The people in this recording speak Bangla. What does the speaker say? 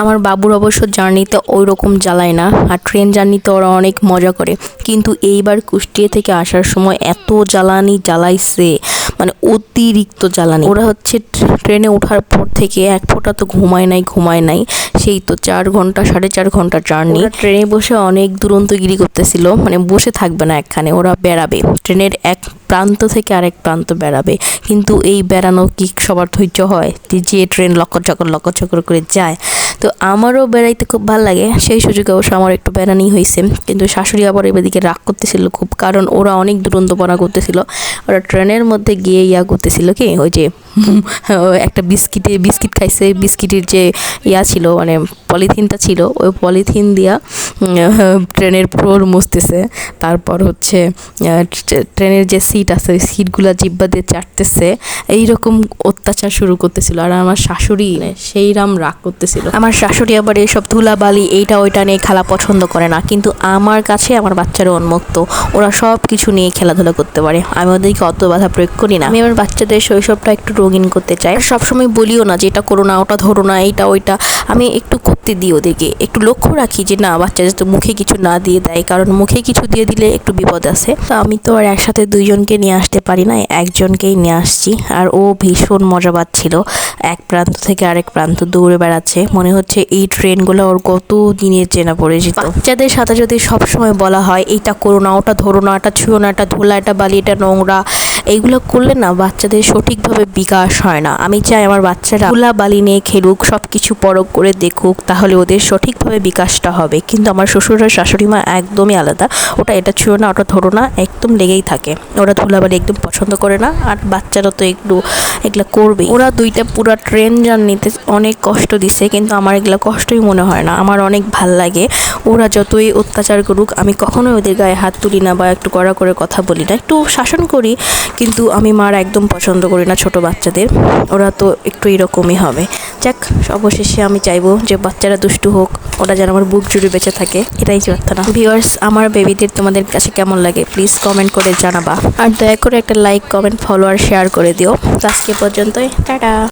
আমার বাবুর অবশ্য জার্নিতে ওই রকম জ্বালায় না, আর ট্রেন জার্নিতে ওরা অনেক মজা করে। কিন্তু এইবার কুষ্টিয়া থেকে আসার সময় এত জ্বালানি জ্বালাইছে মানে অতিরিক্ত জ্বালানি। ওরা হচ্ছে ট্রেনে ওঠার পর থেকে এক ফোঁটা তো ঘুমায় নাই ঘুমায় নাই। সেই তো চার ঘণ্টা, সাড়ে চার ঘণ্টা জার্নি ট্রেনে বসে অনেক দুরন্তগিরি করতেছিল মানে বসে থাকবে না একখানে, ওরা বেড়াবে। ট্রেনের এক প্রান্ত থেকে আরেক প্রান্ত বেড়াবে। কিন্তু এই বেড়ানো কি সবার ধৈর্য হয়? যে ট্রেন লক্কর চক্কর লক্কর চক্কর করে যায় তো আমারও বেড়াইতে খুব ভালো লাগে। সেই সুযোগে অবশ্য আমার একটু বেড়ানি হয়েছে কিন্তু শাশুড়ি আবার এদিকে রাগ করতেছিল খুব। কারণ ওরা অনেক দুরন্তপনা করতেছিল। ওরা ট্রেনের মধ্যে গিয়ে ইয়া করতেছিল কি? ওই যে একটা বিস্কিটে, বিস্কিট খাইছে। বিস্কিটের যে ইয়া ছিল মানে পলিথিনটা ছিল, ওই পলিথিন দিয়া ট্রেনের ফ্লোর মুছতেছে। তারপর হচ্ছে ট্রেনের যে সিট আছে ওই সিটগুলো জিব্বা দিয়ে চাটতেছে। এইরকম অত্যাচার শুরু করতেছিল। আর আমার শাশুড়ি সেই রাম রাগ করতেছিল। আমার শাশুড়ি আবার এইসব ধুলাবালি এইটা ওইটা নিয়ে খেলা পছন্দ করে না। কিন্তু আমার কাছে আমার বাচ্চারা উন্মুক্ত। ওরা সব কিছু নিয়ে খেলাধুলা করতে পারে। আমি ওদেরকে অত বাধা প্রয়োগ করি না। আমি আমার বাচ্চাদের শৈশবটা একটু রঙিন করতে চাই। আর সবসময় বলিও না যে এটা করো না ওটা ধরো না এইটা ওইটা। আমি একটু করতে দিই ওদেরকে। একটু লক্ষ্য রাখি যে না বাচ্চা যাতে মুখে কিছু না দিয়ে দেয়, কারণ মুখে কিছু দিয়ে দিলে একটু বিপদ আছে। তো আমি তো আর একসাথে দুইজনকে নিয়ে আসতে পারি না, একজনকেই নিয়ে আসছি। আর ও ভীষণ মজা পাচ্ছিল। এক প্রান্ত থেকে আরেক প্রান্ত দৌড়ে বেড়াচ্ছে। মনে হচ্ছে এই ট্রেনগুলো ওর কত দিনের চেনা পরিচিত বাচ্চাদের সাথে যদি সবসময় বলা হয়, এইটা করো না, ওটা ধরো না, এটা ছুঁয়ো না, এটা ধুলা, এটা বালি, এটা নোংরা এইগুলো করলে না বাচ্চাদের সঠিকভাবে বিকাশ হয় না। আমি চাই আমার বাচ্চারা ধুলা বালি নিয়ে খেলুক সব কিছু পরখ করে দেখুক, তাহলে ওদের সঠিকভাবে বিকাশটা হবে। কিন্তু আমার শ্বশুর আর শাশুড়ি মা একদমই আলাদা। ওটা এটা ছুঁয়ো না, ওটা ধরো না, একদম লেগেই থাকে। ওরা ধুলাবালি একদম পছন্দ করে না, আর বাচ্চারা তো একটু এগুলো করবে ওরা দুইটা পুরো ট্রেন জার্নিতে অনেক কষ্ট দিছে, কিন্তু আমার এগুলো কষ্টই মনে হয় না। আমার অনেক ভালো লাগে। ওরা যতই অত্যাচার করুক, আমি কখনোই ওদের গায়ে হাত তুলি না বা একটু কড়া করে কথা বলি না। একটু শাসন করি কিন্তু আমি মার একদম পছন্দ করি না ছোট বাচ্চাদের। ওরা তো একটু এরকমই হবে। যাক, অবশেষে আমি চাইব যে বাচ্চারা দুষ্টু হোক, ওরা যেন আমার বুক জুড়ে বেঁচে থাকে। এটাই প্রার্থনা। ভিউয়ার্স, আমার বেবিদের তোমাদের কাছে কেমন লাগে? প্লিজ কমেন্ট করে জানাবা। আর দয়া করে একটা লাইক কমেন্ট ফলো আর শেয়ার করে দিও। আজকে পর্যন্তই। টাটা!